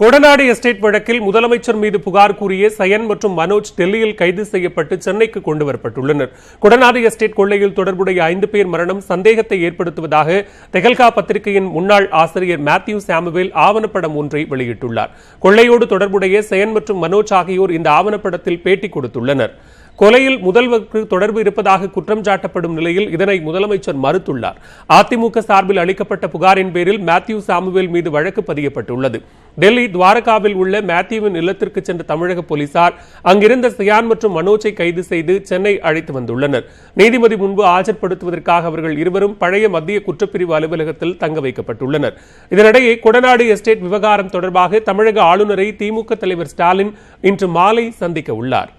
Kodanad estate வழக்கில் முதலமைச்சர் மீது புகார் கூறிய சயன் மற்றும் மனோஜ் டெல்லியில் கைது செய்யப்பட்டு சென்னைக்கு கொண்டு வரப்பட்டுள்ளனர். கொடநாடு எஸ்டேட் கொள்ளையில் தொடர்புடைய ஐந்து பேர் மரணம் சந்தேகத்தை ஏற்படுத்துவதாக தெகல்கா பத்திரிகையின் முன்னாள் ஆசிரியர் மேத்யூ சாமுவேல் ஆவணப்படம் ஒன்றை வெளியிட்டுள்ளார். கொள்ளையோடு தொடர்புடைய சயன் மற்றும் மனோஜ் ஆகியோர் இந்த ஆவணப்படத்தில் பேட்டி கொடுத்துள்ளனர். கொலையில் முதல்வருக்கு தொடர்பு இருப்பதாக குற்றம் சாட்டப்படும் நிலையில் இதனை முதலமைச்சர் மறுத்துள்ளார். அதிமுக சார்பில் அளிக்கப்பட்ட புகாரின் பேரில் மேத்யூ சாமுவேல் மீது வழக்கு பதியப்பட்டுள்ளது. டெல்லி துவாரகாவில் உள்ள மேத்யூவின் இல்லத்திற்கு சென்ற தமிழக போலீசார் அங்கிருந்த சியான் மற்றும் மனோஜை கைது செய்து சென்னை அழைத்து வந்துள்ளனர். நீதிபதி முன்பு ஆஜர்படுத்துவதற்காக அவர்கள் இருவரும் பழைய மத்திய குற்றப்பிரிவு அலுவலகத்தில் தங்க வைக்கப்பட்டுள்ளனர். இதனிடையே கொடநாடு எஸ்டேட் விவகாரம் தொடர்பாக தமிழக ஆளுநரை திமுக தலைவர் ஸ்டாலின் இன்று மாலை சந்திக்க உள்ளார்.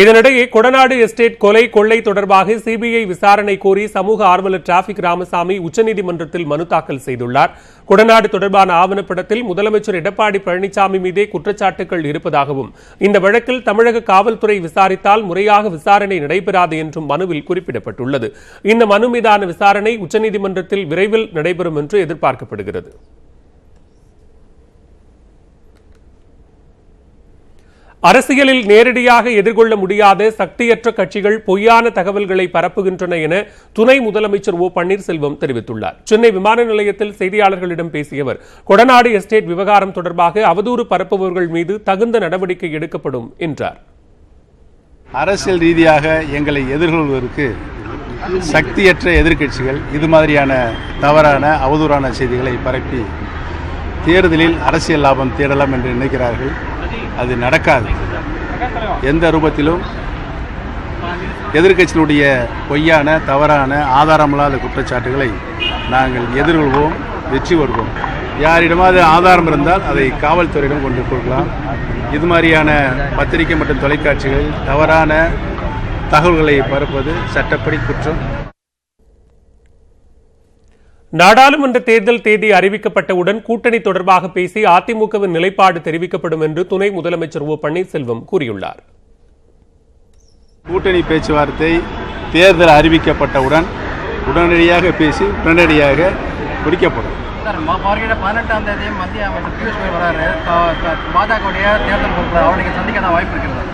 இதனிடையே கொடநாடு எஸ்டேட் கொலை கொள்ளை தொடர்பாக சிபிஐ விசாரணை கோரி சமூக ஆர்வலர் டிராபிக் ராமசாமி உச்சநீதிமன்றத்தில் மனு தாக்கல் செய்துள்ளார். கொடநாடு தொடர்பான ஆவணப்படத்தில் முதலமைச்சர் எடப்பாடி பழனிசாமி மீதே குற்றச்சாட்டுகள் இருப்பதாகவும் இந்த வழக்கில் தமிழக காவல்துறை விசாரித்தால் முறையாக விசாரணை நடைபெறாது என்றும் மனுவில் குறிப்பிடப்பட்டுள்ளது. இந்த மனு மீதான விசாரணை உச்சநீதிமன்றத்தில் விரைவில் நடைபெறும் என்று எதிர்பார்க்கப்படுகிறது. அரசியலில் நேரடியாக எதிர்கொள்ள முடியாத சக்தியற்ற கட்சிகள் பொய்யான தகவல்களை பரப்புகின்றன என துணை முதலமைச்சர் ஓ பன்னீர்செல்வம் தெரிவித்துள்ளார். சென்னை விமான நிலையத்தில் செய்தியாளர்களிடம் பேசிய அவர் கொடநாடு எஸ்டேட் விவகாரம் தொடர்பாக அவதூறு பரப்புபவர்கள் மீது தகுந்த நடவடிக்கை எடுக்கப்படும் என்றார். அரசியல் ரீதியாக எங்களை எதிர்கொள்வதற்கு சக்தியற்ற எதிர்க்கட்சிகள் இது மாதிரியான தவறான அவதூறான செய்திகளை பரப்பி தேர்தலில் அரசியல் லாபம் தேடலாம் என்று நினைக்கிறார்கள். அது நடக்காது. எந்த ரூபத்திலும் எதிர்கட்சியினுடைய பொய்யான தவறான ஆதாரமில்லாத குற்றச்சாட்டுகளை நாங்கள் எதிர்கொள்வோம் வெற்றி வருவோம் யாரிடமாவது ஆதாரம் இருந்தால் அதை காவல்துறையிடம் கொண்டு கொடுக்கலாம். இது மாதிரியான பத்திரிகை மற்றும் தொலைக்காட்சிகளில் தவறான தகவல்களை பரப்புவது சட்டப்படி குற்றம். நாடாளுமன்ற தேர்தல் தேதி அறிவிக்கப்பட்டவுடன் கூட்டணி தொடர்பாக பேசி அதிமுகவின் நிலைப்பாடு தெரிவிக்கப்படும் என்று துணை முதலமைச்சர் ஓ பன்னீர்செல்வம் கூறியுள்ளார். கூட்டணி பேச்சுவார்த்தை தேர்தல் அறிவிக்கப்பட்டவுடன் உடனடியாக பேசி உடனடியாக முடிக்கப்படும். சார் மா- வருகிற பதினெட்டாம் தேதி மத்திய அமைச்சர் பியூஷ் கோயல் வராரு. க- க- பாஜகவுடைய தேர்தல் பொறுப்பு அவருக்கு சந்திக்க தான் வாய்ப்பு இருக்கிறது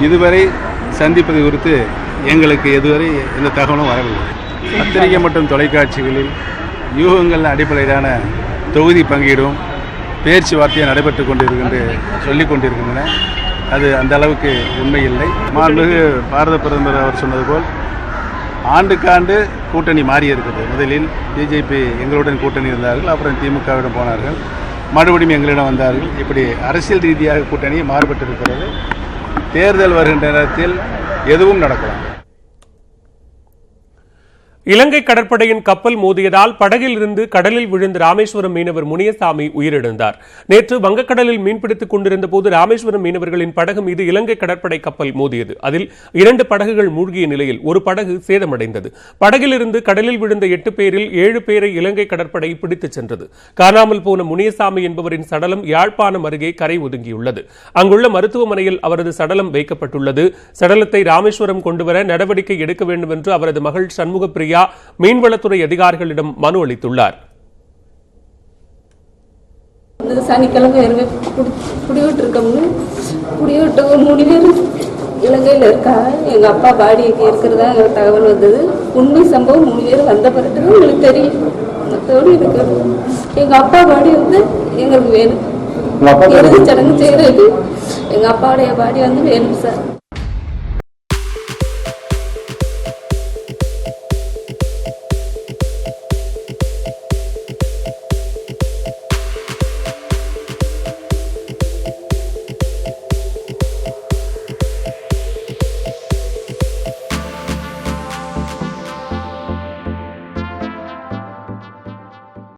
இதுவரை சந்திப்பது குறித்து எங்களுக்கு இதுவரை எந்த தகவலும் வரவில்லை. பத்திரிகை மற்றும் தொலைக்காட்சிகளில் யூகங்கள் அடிப்படையிலான தொகுதி பங்கீடும் பேச்சுவார்த்தையை நடைபெற்று கொண்டிருக்கின்ற சொல்லிக் கொண்டிருக்கின்றன. அது அந்த அளவுக்கு உண்மை இல்லை மாண்புமிகு பாரத பிரதமர் அவர் சொன்னது போல் ஆண்டுக்காண்டு கூட்டணி மாறி இருக்குது முதலில் பிஜேபி எங்களுடன் கூட்டணி இருந்தார்கள் அப்புறம் திமுகவிடம் போனார்கள். மறுபடியும் எங்களிடம் வந்தார்கள். இப்படி அரசியல் ரீதியாக கூட்டணி மாறுபட்டிருக்கிறது. தேர்தல் வருகின்ற நேரத்தில் எதுவும் நடக்கலாம். இலங்கை கடற்படையின் கப்பல் மோதியதால் படகில் இருந்து கடலில் விழுந்த ராமேஸ்வரம் மீனவர் முனியசாமி உயிரிழந்தார். நேற்று வங்கக்கடலில் மீன்பிடித்துக் கொண்டிருந்த போது ராமேஸ்வரம் மீனவர்களின் படகு மீது இலங்கை கடற்படை கப்பல் மோதியது. அதில் இரண்டு படகுகள் மூழ்கிய நிலையில் ஒரு படகு சேதமடைந்தது. படகிலிருந்து கடலில் விழுந்த எட்டு பேரில் ஏழு பேரை இலங்கை கடற்படை பிடித்துச் சென்றது. காணாமல் போன முனியசாமி என்பவரின் சடலம் யாழ்ப்பாணம் அருகே கரை ஒதுங்கியுள்ளது. அங்குள்ள மருத்துவமனையில் அவரது சடலம் வைக்கப்பட்டுள்ளது. சடலத்தை ராமேஸ்வரம் கொண்டுவர நடவடிக்கை எடுக்க வேண்டும் என்று அவரது மகள் சண்முகப்பிரியா பிரியா மீன்வளத்துறை அதிகாரிகளிடம் மனு அளித்துள்ளார். இந்த சனிக்கிழமை குடிவிட்டு ஒரு மூணு பேர் இலங்கையில் இருக்காங்க எங்கள் அப்பா பாடி இருக்கிறதா? எங்களுக்கு தகவல் வந்தது. உண்மை சம்பவம் மூணு பேர் வந்த பிறகு எங்களுக்கு தெரியும். மற்றபடி எனக்கு எங்கள் அப்பா பாடி வந்து எங்களுக்கு வேணும். சடங்கு செய்கிறது எங்கள் அப்பாவுடைய பாடி வந்து வேணும் சார்.